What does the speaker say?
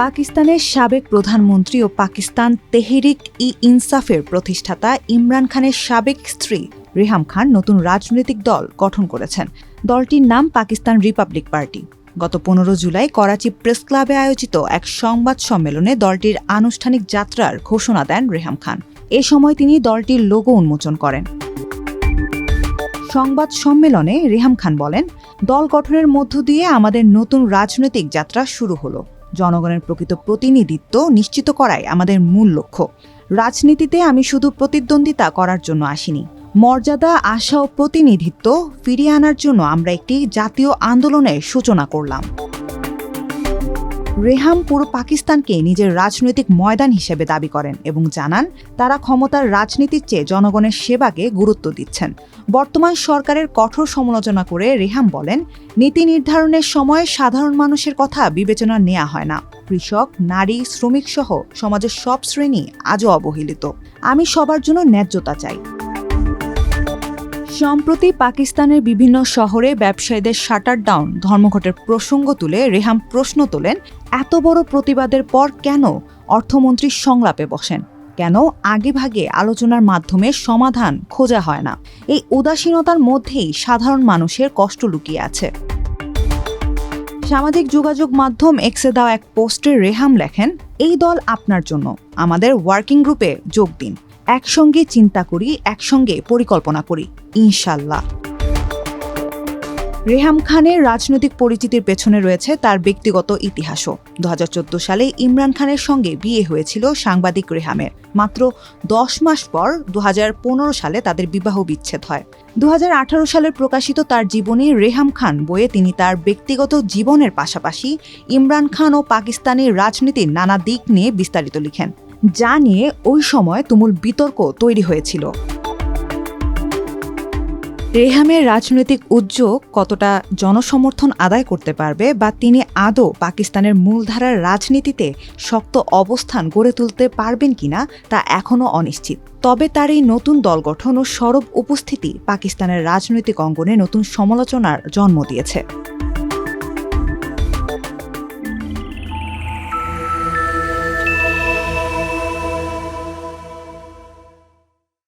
পাকিস্তানের সাবেক প্রধানমন্ত্রী ও পাকিস্তান তেহরিক ই ইনসাফের প্রতিষ্ঠাতা ইমরান খানের সাবেক স্ত্রী রেহাম খান নতুন রাজনৈতিক দল গঠন করেছেন। দলটির নাম পাকিস্তান রিপাবলিক পার্টি। গত পনেরো জুলাই করাচি প্রেস ক্লাবে আয়োজিত এক সংবাদ সম্মেলনে দলটির আনুষ্ঠানিক যাত্রার ঘোষণা দেন রেহাম খান। এ সময় তিনি দলটির লোগো উন্মোচন করেন। সংবাদ সম্মেলনে রেহাম খান বলেন, দল গঠনের মধ্য দিয়ে আমাদের নতুন রাজনৈতিক যাত্রা শুরু হলো। জনগণের প্রকৃত প্রতিনিধিত্ব নিশ্চিত করাই আমাদের মূল লক্ষ্য। রাজনীতিতে আমি শুধু প্রতিদ্বন্দ্বিতা করার জন্য আসিনি। মর্যাদা, আশা ও প্রতিনিধিত্ব ফিরিয়ে আনার জন্য আমরা একটি জাতীয় আন্দোলনের সূচনা করলাম। রেহাম পুরো পাকিস্তানকে নিজের রাজনৈতিক ময়দান হিসেবে দাবি করেন এবং জানান তারা ক্ষমতার রাজনীতির চেয়ে জনগণের সেবাকে গুরুত্ব দিচ্ছেন। বর্তমান সরকারের কঠোর সমালোচনা করে রেহাম বলেন, নীতি নির্ধারণের সময় সাধারণ মানুষের কথা বিবেচনা নেওয়া হয় না। কৃষক, নারী শ্রমিক সহ সমাজের সব শ্রেণি আজও অবহেলিত। আমি সবার জন্য ন্যায্যতা চাই। সম্প্রতি পাকিস্তানের বিভিন্ন শহরে ব্যবসায়ীদের শাটার ডাউন ধর্মঘটের প্রসঙ্গ তুলে রেহাম প্রশ্ন তোলেন, এত বড় প্রতিবাদের পর কেন অর্থমন্ত্রী সংলাপে বসেন? কেন আগেভাগে আলোচনার মাধ্যমে সমাধান খোঁজা হয় না? এই উদাসীনতার মধ্যেই সাধারণ মানুষের কষ্ট লুকিয়ে আছে। সামাজিক যোগাযোগ মাধ্যম এক্সে দেওয়া এক পোস্টে রেহাম লেখেন, এই দল আপনার জন্য, আমাদের ওয়ার্কিং গ্রুপে যোগ দিন। একসঙ্গে চিন্তা করি, একসঙ্গে পরিকল্পনা করি, ইনশাল্লাহ। রেহাম খানের রাজনৈতিক পরিচিতির পেছনে রয়েছে তার ব্যক্তিগত ইতিহাসও। দু হাজার চোদ্দ সালে ইমরান খানের সঙ্গে বিয়ে হয়েছিল সাংবাদিক রেহামের। মাত্র দশ মাস পর দু হাজার পনেরো সালে তাদের বিবাহ বিচ্ছেদ হয়। দু হাজার আঠারো সালে প্রকাশিত তার জীবনী রেহাম খান বইয়ে তিনি তার ব্যক্তিগত জীবনের পাশাপাশি ইমরান খান ও পাকিস্তানি রাজনীতির নানা দিক নিয়ে বিস্তারিত লিখেন। যা নিয়ে ওই সময় তুমুল বিতর্ক তৈরি হয়েছিল। রেহামের রাজনৈতিক উদ্যোগ কতটা জনসমর্থন আদায় করতে পারবে বা তিনি আদৌ পাকিস্তানের মূলধারার রাজনীতিতে শক্ত অবস্থান গড়ে তুলতে পারবেন কিনা তা এখনও অনিশ্চিত। তবে তার এই নতুন দল গঠন ও সরব উপস্থিতি পাকিস্তানের রাজনৈতিক অঙ্গনে নতুন সমালোচনার জন্ম দিয়েছে।